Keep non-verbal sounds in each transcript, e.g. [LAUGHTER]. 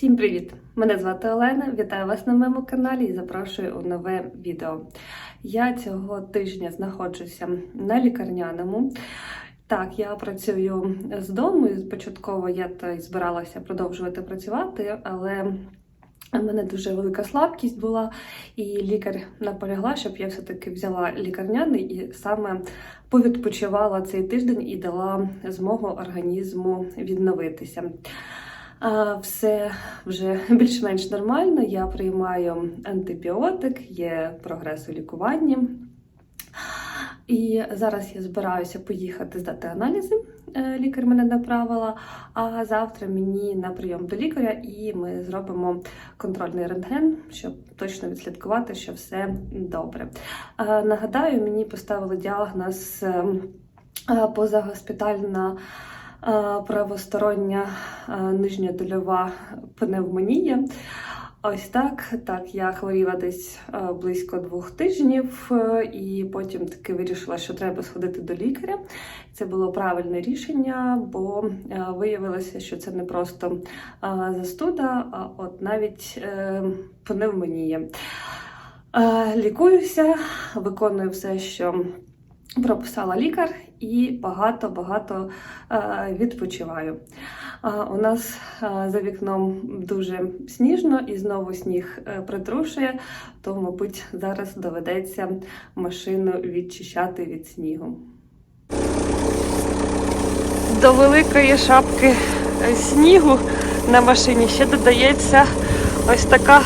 Всім привіт! Мене звати Олена. Вітаю вас на моєму каналі і запрошую у нове відео. Я цього тижня знаходжуся на лікарняному. Так, я працюю з дому. і Початково я й збиралася продовжувати працювати, але у мене дуже велика слабкість була, і лікар наполягла, щоб я все-таки взяла лікарняний і саме повідпочивала цей тиждень і дала змогу організму відновитися. Все вже [LAUGHS] більш-менш нормально. Я приймаю антибіотик, є прогрес у лікуванні. І зараз я збираюся поїхати здати аналізи. Е, Лікар мене направила. А завтра мені на прийом до лікаря, і ми зробимо контрольний рентген, щоб точно відслідкувати, що все добре. Е, Нагадаю, мені поставили діагноз е, е, позагоспітальна правостороння е, нижньодольова пневмонія. Ось так. Так, я хворіла десь е, близько двох тижнів, е, і потім таки вирішила, що треба сходити до лікаря. Це було правильне рішення, бо е, виявилося, що це не просто е, застуда, а от навіть е, пневмонія. Е, Лікуюся, виконую все, що прописала лікар, і багато-багато е, відпочиваю. Е, У нас е, за вікном дуже сніжно і знову сніг притрушує, то, мабуть, зараз доведеться машину відчищати від снігу. До великої шапки снігу на машині ще додається ось така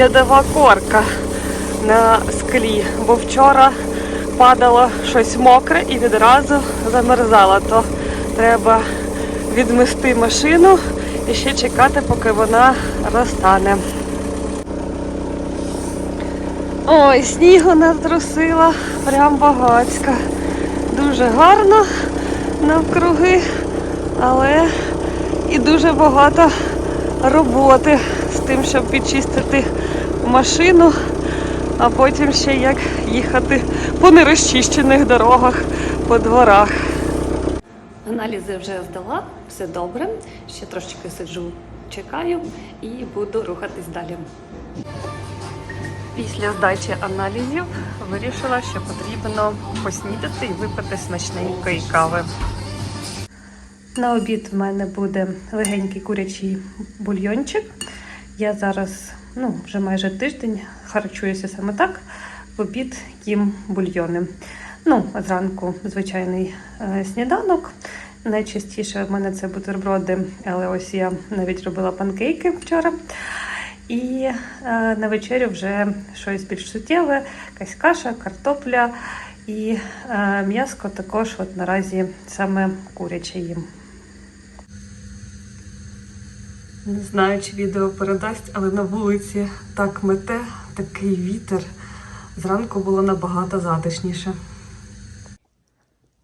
льодова корка на склі, бо вчора падало щось мокре і відразу замерзало, то треба відмести машину і ще чекати, поки вона розтане. Ой, снігу натрусила, прям багацька. Дуже гарно навкруги, але і дуже багато роботи з тим, щоб підчистити машину, а потім ще як їхати по нерозчищених дорогах, по дворах. Аналізи вже здала, все добре. Ще трошечки сиджу, чекаю і буду рухатись далі. Після здачі аналізів вирішила, що потрібно поснідати і випити смачненької кави. На обід в мене буде легенький курячий бульйончик. Я зараз ну, вже майже тиждень харчуюся саме так. В обід їм бульйони. Ну, зранку звичайний е, сніданок. Найчастіше в мене це бутерброди, але ось я навіть робила панкейки вчора. І е, на вечерю вже щось більш суттєве, якась каша, картопля і е, м'яско також от наразі саме куряче їм. Не знаю, чи відео передасть, але на вулиці так мете, такий вітер. Зранку було набагато затишніше.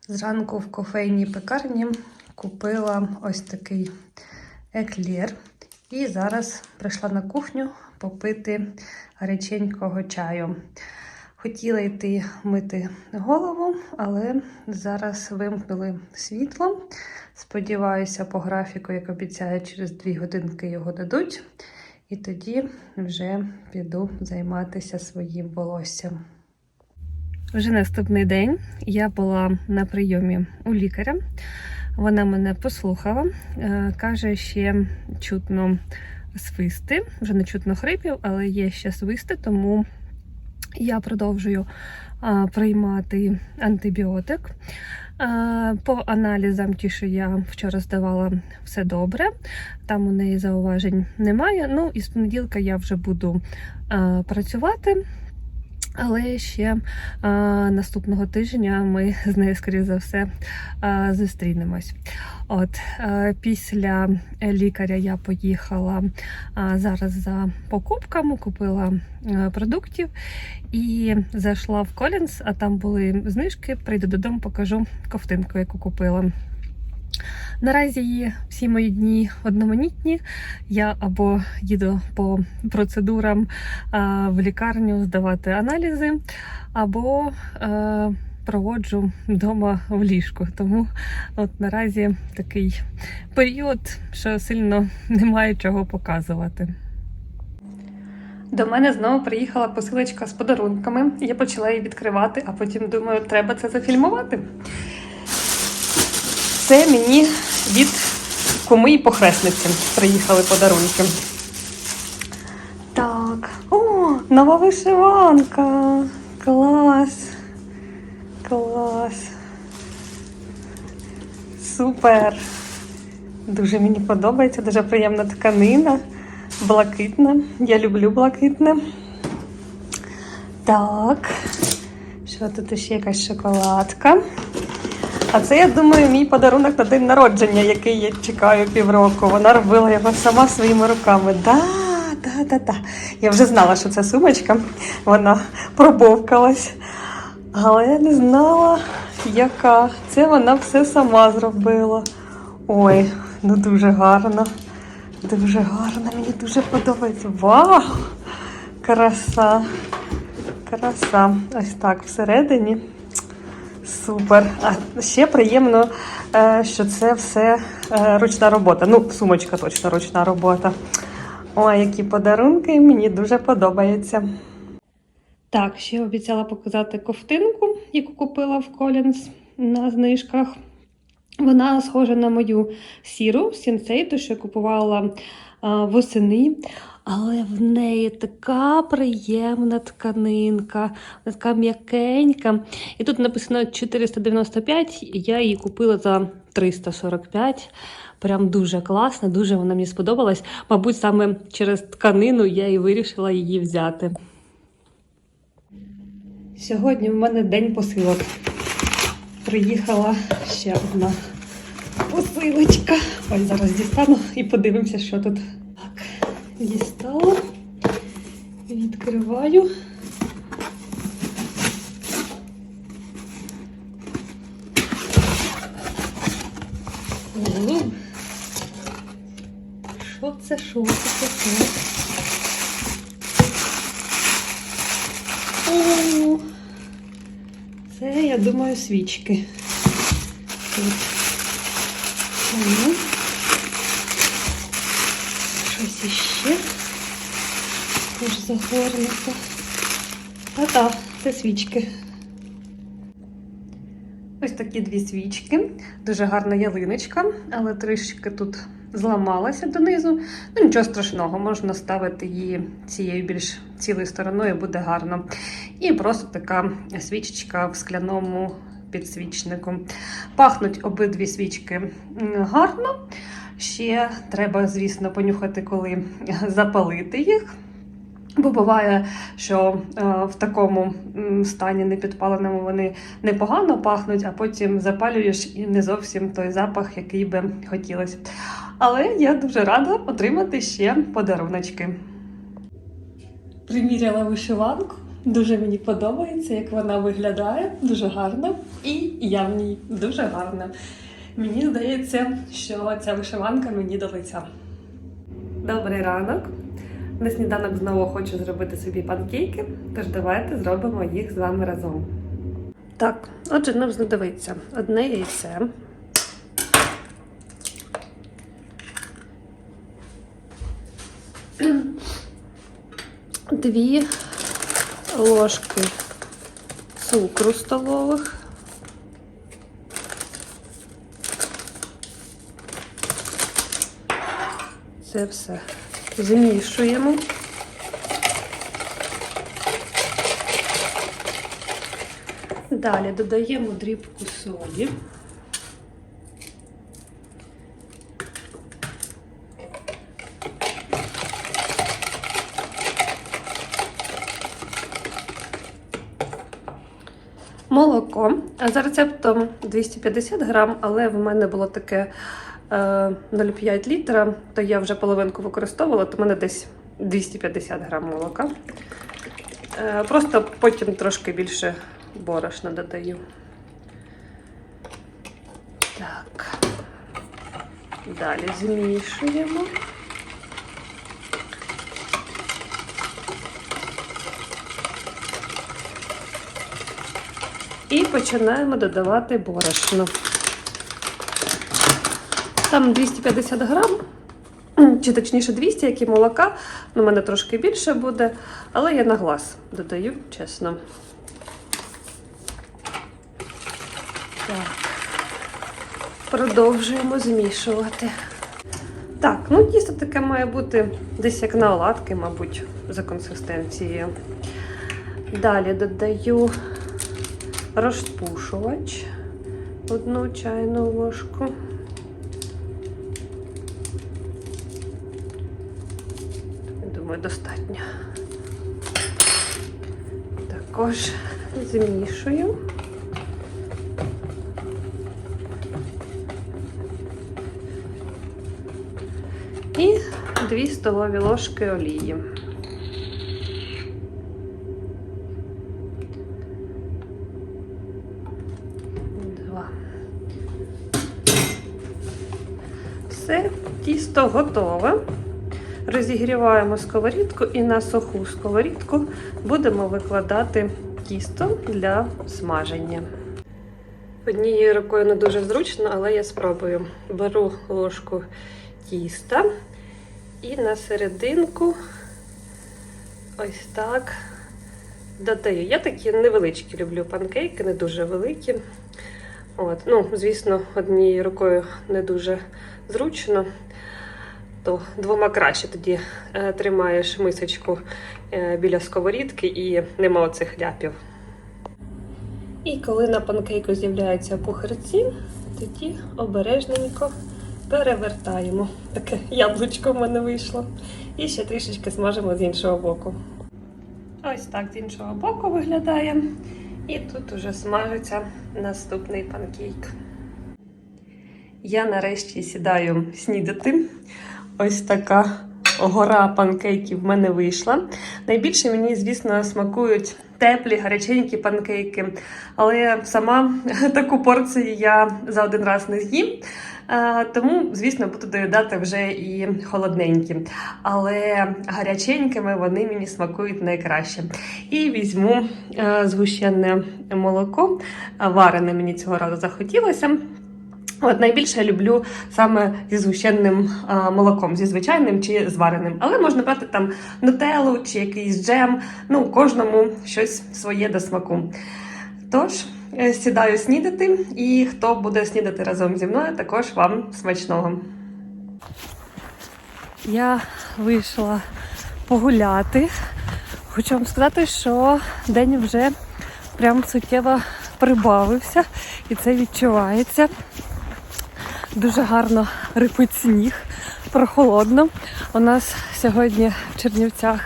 Зранку в кофейній пекарні купила ось такий еклер. І зараз прийшла на кухню попити гаряченького чаю. Хотіла йти мити голову, але зараз вимкнули світло. Сподіваюся, по графіку, як обіцяють, через дві годинки його дадуть. І тоді вже піду займатися своїм волоссям. Вже наступний день я була на прийомі у лікаря. Вона мене послухала, е, каже, ще чутно свисти, вже не чутно хрипів, але є ще свисти, тому я продовжую а, приймати антибіотик. А, По аналізам, ті, що я вчора здавала, все добре. Там у неї зауважень немає. Ну і з понеділка я вже буду а, працювати. Але ще а, наступного тижня ми з нею, скоріше за все, а, зустрінемось. От а, після лікаря я поїхала а, зараз за покупками, купила а, продуктів і зайшла в Колінс, а там були знижки. Прийду додому, покажу ковтинку, яку купила. Наразі всі мої дні одноманітні. Я або їду по процедурам в лікарню здавати аналізи, або е, проводжу вдома в ліжку. Тому от наразі такий період, що сильно немає чого показувати. До мене знову приїхала посилочка з подарунками. Я почала її відкривати, а потім думаю, треба це зафільмувати. Це мені від куми і похресниці приїхали подарунки. Так, о, нова вишиванка. Клас. Клас. Супер. Дуже мені подобається, дуже приємна тканина. Блакитна. Я люблю блакитне. Так. Що тут ще якась шоколадка? А це, я думаю, мій подарунок на день народження, який я чекаю півроку. Вона робила його сама своїми руками. Да, да, да, да. Я вже знала, що це сумочка. Вона пробовкалась. Але я не знала, яка. Це вона все сама зробила. Ой, ну дуже гарно. Дуже гарно, мені дуже подобається. Вау! Краса! Краса. Ось так всередині. Супер. А ще приємно, е, що це все е, ручна робота. Ну, сумочка точно ручна робота. Ой, які подарунки, мені дуже подобається. Так, ще обіцяла показати ковтинку, яку купила в Колінс на знижках. Вона схожа на мою сіру сінсейту, що я купувала восени. Але в неї така приємна тканинка, така м'якенька. І тут написано 495, я її купила за 345. Прям дуже класна, дуже вона мені сподобалась. Мабуть, саме через тканину я і вирішила її взяти. Сьогодні в мене день посилок. Приїхала ще одна посилочка. Ось зараз дістану і подивимося, що тут. Так, дістала. Відкриваю. О, Що це? Що це таке? О, це, я думаю, свічки. Загорнуто. Та-та, це свічки. Ось такі дві свічки. Дуже гарна ялиночка, але трішки тут зламалася донизу. Ну, нічого страшного, можна ставити її цією більш цілою стороною, буде гарно. І просто така свічечка в скляному підсвічнику. Пахнуть обидві свічки гарно. Ще треба, звісно, понюхати, коли запалити їх. Бо буває, що е, в такому стані непідпаленому вони непогано пахнуть, а потім запалюєш і не зовсім той запах, який би хотілося. Але я дуже рада отримати ще подаруночки. Приміряла вишиванку. Дуже мені подобається, як вона виглядає. Дуже гарно. І я в ній дуже гарна. Мені здається, що ця вишиванка мені до лиця. Добрий ранок. На сніданок знову хочу зробити собі панкейки, тож давайте зробимо їх з вами разом. Так, отже, нам знадобиться одне яйце. [CLEARS THROAT] Дві ложки цукру столових. Це все змішуємо. Далі додаємо дрібку солі. Молоко. За рецептом 250 грам, але в мене було таке 0,5 літра, то я вже половинку використовувала, то в мене десь 250 грам молока. Е, Просто потім трошки більше борошна додаю. Так. Далі змішуємо. І починаємо додавати борошно. Там 250 грам, [CLEARS THROAT] чи точніше 200, як і молока. Ну, у мене трошки більше буде, але я на глаз додаю, чесно. Так. Продовжуємо змішувати. Так, ну тісто таке має бути десь як на оладки, мабуть, за консистенцією. Далі додаю розпушувач одну чайну ложку. Думаю, достатньо. Також змішую. І 2 столові ложки олії. Два. Все, тісто готове. Розігріваємо сковорідку і на суху сковорідку будемо викладати тісто для смаження. Однією рукою не дуже зручно, але я спробую. Беру ложку тіста і на серединку ось так додаю. Я такі невеличкі люблю панкейки, не дуже великі. От. Ну, звісно, однією рукою не дуже зручно, то двома краще тоді е, тримаєш мисочку е, біля сковорідки і нема оцих ляпів. І коли на панкейку з'являються пухарці, тоді обережненько перевертаємо. Таке яблучко в мене вийшло. І ще трішечки смажимо з іншого боку. Ось так з іншого боку виглядає. І тут уже смажиться наступний панкейк. Я нарешті сідаю снідати. Ось така гора панкейків в мене вийшла. Найбільше мені, звісно, смакують теплі, гаряченькі панкейки, але сама [LAUGHS] таку порцію я за один раз не з'їм. Е, Тому, звісно, буду доїдати вже і холодненькі. Але гаряченькими вони мені смакують найкраще. І візьму е, згущене молоко. Варене мені цього разу захотілося. От найбільше я люблю саме зі згущеним а, молоком, зі звичайним чи звареним. Але можна брати там нутеллу чи якийсь джем. Ну, кожному щось своє до смаку. Тож, е, сідаю снідати, і хто буде снідати разом зі мною, також вам смачного. Я вийшла погуляти. Хочу вам сказати, що день вже прям суттєво прибавився, і це відчувається. Дуже гарно рипить сніг, прохолодно. У нас сьогодні в Чернівцях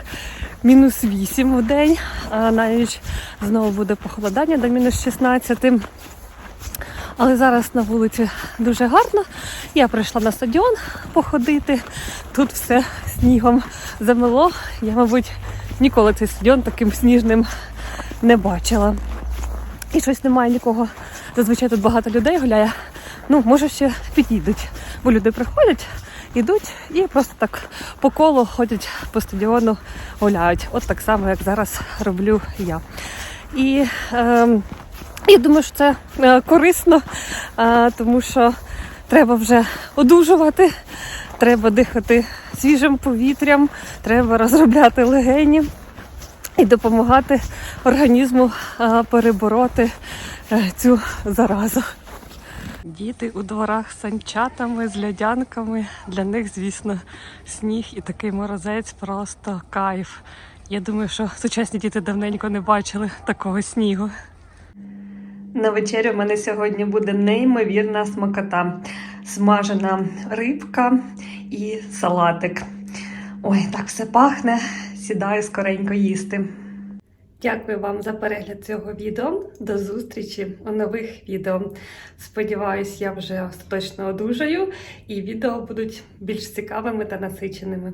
мінус 8 в день, а на ніч знову буде похолодання до мінус 16. Але зараз на вулиці дуже гарно. Я прийшла на стадіон походити. Тут все снігом замело. Я, мабуть, ніколи цей стадіон таким сніжним не бачила. І щось немає нікого. Зазвичай тут багато людей гуляє. Ну, може, ще підійдуть, бо люди приходять, йдуть і просто так по колу ходять по стадіону, гуляють. От так само, як зараз роблю я. І е, я думаю, що це е, корисно, е, тому що треба вже одужувати, треба дихати свіжим повітрям, треба розробляти легені і допомагати організму е, перебороти е, цю заразу. Діти у дворах з санчатами, з льодянками. Для них, звісно, сніг і такий морозець просто кайф. Я думаю, що сучасні діти давненько не бачили такого снігу. На вечерю в мене сьогодні буде неймовірна смакота. Смажена рибка і салатик. Ой, так все пахне. Сідаю скоренько їсти. Дякую вам за перегляд цього відео. До зустрічі у нових відео. Сподіваюсь, я вже остаточно одужаю, і відео будуть більш цікавими та насиченими.